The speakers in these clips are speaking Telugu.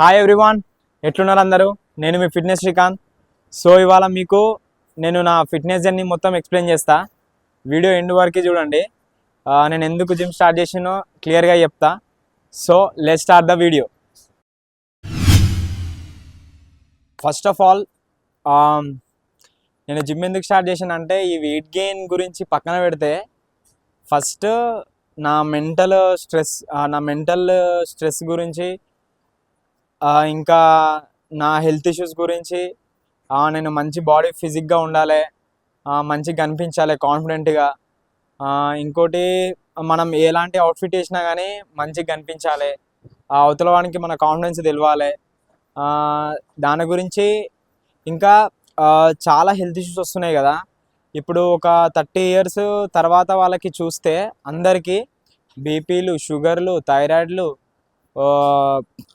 హాయ్ ఎవ్రీవాన్ ఎట్లున్నారు అందరూ? నేను మీ ఫిట్నెస్ శ్రీకాంత్. సో ఇవాళ మీకు నేను నా ఫిట్నెస్ జర్నీ మొత్తం ఎక్స్ప్లెయిన్ చేస్తా. వీడియో ఎండ్ వరకు చూడండి. నేను ఎందుకు జిమ్ స్టార్ట్ చేసినో క్లియర్గా చెప్తా. So let start the video first of all నేను జిమ్ ఎందుకు స్టార్ట్ చేశాను అంటే ఈ వెయిట్ గెయిన్ గురించి పక్కన పెడితే ఫస్ట్ నా మెంటల్ స్ట్రెస్ నా మెంటల్ స్ట్రెస్ గురించి ఇంకా నా హెల్త్ ఇష్యూస్ గురించి నేను మంచి బాడీ ఫిజిక్గా ఉండాలి మంచిగా కనిపించాలి కాన్ఫిడెంట్గా. ఇంకోటి మనం ఎలాంటి అవుట్ఫిట్ వేసినా కానీ మంచిగా కనిపించాలి. ఆ అవతల వానికి మన కాన్ఫిడెన్స్ తెలవాలి. దాని గురించి ఇంకా చాలా హెల్త్ ఇష్యూస్ వస్తున్నాయి కదా. ఇప్పుడు ఒక థర్టీ ఇయర్స్ తర్వాత వాళ్ళకి చూస్తే అందరికీ బీపీలు షుగర్లు థైరాయిడ్లు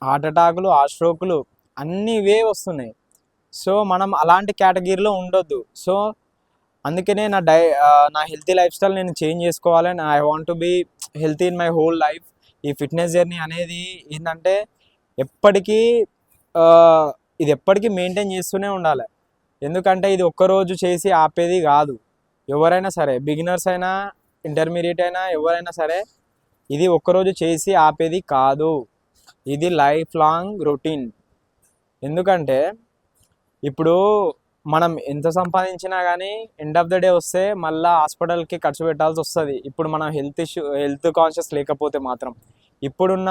హార్ట్ అటాకులు ఆ స్ట్రోకులు అన్నీ ఇవే వస్తున్నాయి. సో మనం అలాంటి కేటగిరీలో ఉండొద్దు. సో అందుకనే నా డై నా హెల్తీ లైఫ్ స్టైల్ నేను చేంజ్ చేసుకోవాలని I want to be healthy in my whole life. ఈ ఫిట్నెస్ జర్నీ అనేది ఏంటంటే ఎప్పటికీ ఇది ఎప్పటికీ మెయింటైన్ చేస్తూనే ఉండాలి. ఎందుకంటే ఇది ఒక్కరోజు చేసి ఆపేది కాదు. ఎవరైనా సరే బిగినర్స్ అయినా ఇంటర్మీడియట్ అయినా ఎవరైనా సరే ఇది ఒక్కరోజు చేసి ఆపేది కాదు. ఇది లైఫ్ లాంగ్ రొటీన్. ఎందుకంటే ఇప్పుడు మనం ఎంత సంపాదించినా కానీ ఎండ్ ఆఫ్ ద డే వస్తే మళ్ళీ హాస్పిటల్కి ఖర్చు పెట్టాల్సి వస్తుంది. ఇప్పుడు మనం హెల్త్ ఇష్యూ హెల్త్ కాన్షియస్ లేకపోతే మాత్రం. ఇప్పుడున్న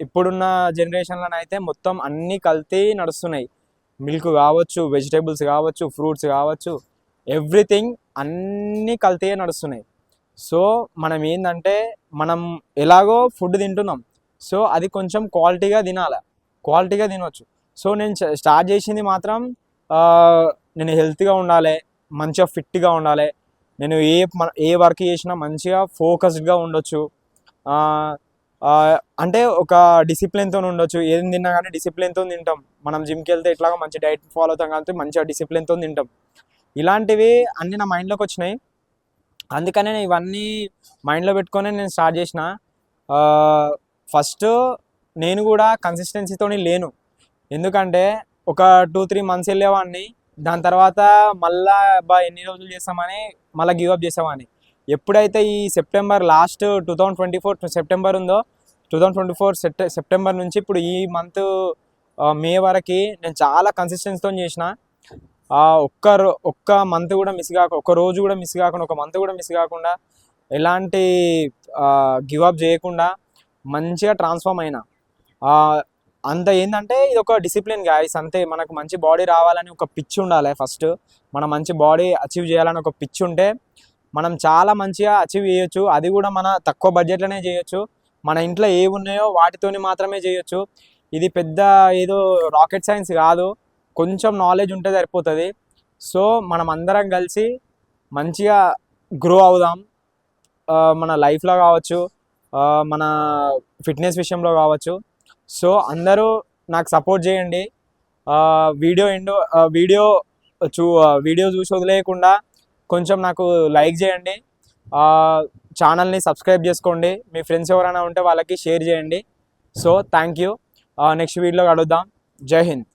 ఇప్పుడున్న జనరేషన్లోనైతే అయితే మొత్తం అన్నీ కల్తీ నడుస్తున్నాయి. మిల్క్ కావచ్చు వెజిటేబుల్స్ కావచ్చు ఫ్రూట్స్ కావచ్చు ఎవ్రీథింగ్ అన్నీ కల్తీయే నడుస్తున్నాయి. సో మనం ఏంటంటే మనం ఎలాగో ఫుడ్ తింటున్నాం. సో అది కొంచెం క్వాలిటీగా తినాలి. క్వాలిటీగా తినవచ్చు సో నేను స్టార్ట్ చేసింది మాత్రం నేను హెల్త్గా ఉండాలి మంచిగా ఫిట్గా ఉండాలి నేను ఏ ఏ వర్క్ చేసినా మంచిగా ఫోకస్డ్గా ఉండొచ్చు. అంటే ఒక డిసిప్లిన్తో ఉండొచ్చు. ఏం తిన్నా కానీ డిసిప్లిన్తో తింటాం. మనం జిమ్కి వెళ్తే ఇట్లాగా మంచి డైట్ ఫాలో అవుతాం కాబట్టి మంచిగా డిసిప్లిన్తో తింటాం. ఇలాంటివి అన్నీ నా మైండ్లోకి వచ్చినాయి. అందుకనే నేను ఇవన్నీ మైండ్లో పెట్టుకొని నేను స్టార్ట్ చేసిన. ఫస్ట్ నేను కూడా కన్సిస్టెన్సీతో లేను. ఎందుకంటే ఒక టూ త్రీ మంత్స్ వెళ్ళేవాడిని. దాని తర్వాత మళ్ళా బా ఎన్ని రోజులు చేస్తామని మళ్ళీ గివ్ అప్ చేసామని ఎప్పుడైతే ఈ September last two thousand twenty four September ఉందో two thousand twenty four September నుంచి ఇప్పుడు ఈ మంత్ మే వరకు నేను చాలా కన్సిస్టెన్సీతో చేసిన. ఆ, ఒక్క రో- ఒక్క మంత్ కూడా మిస్ కాక ఒక రోజు కూడా మిస్ కాకుండా ఒక మంత్ కూడా మిస్ కాకుండా ఎలాంటి గివ్ అప్ చేయకుండా మంచిగా ట్రాన్స్ఫార్మ్ అయినా. అంత ఏంటంటే ఇది ఒక డిసిప్లిన్ గాయస్ అంతే. మనకు మంచి బాడీ రావాలని ఒక పిచ్ ఉండాలి ఫస్ట్ మనం మంచి బాడీ అచీవ్ చేయాలని ఒక పిచ్ ఉంటే మనం చాలా మంచిగా అచీవ్ చేయొచ్చు. అది కూడా మన తక్కువ బడ్జెట్లోనే చేయొచ్చు. మన ఇంట్లో ఏ ఉన్నాయో వాటితోని మాత్రమే చేయొచ్చు. ఇది పెద్ద ఏదో రాకెట్ సైన్స్ కాదు. కొంచెం నాలెడ్జ్ ఉంటే సరిపోతుంది. సో మనం అందరం కలిసి మంచిగా గ్రో అవుదాం. మన లైఫ్లో కావచ్చు మన ఫిట్నెస్ విషయంలో కావచ్చు. సో అందరూ నాకు సపోర్ట్ చేయండి. వీడియో ఎండో వీడియో చూ వీడియో చూసి వదిలేయకుండా కొంచెం నాకు లైక్ చేయండి. ఛానల్ని సబ్స్క్రైబ్ చేసుకోండి. మీ ఫ్రెండ్స్ ఎవరైనా ఉంటే వాళ్ళకి షేర్ చేయండి. సో థ్యాంక్ యూ నెక్స్ట్ వీడియోలో కలుద్దాం. జై హింద్.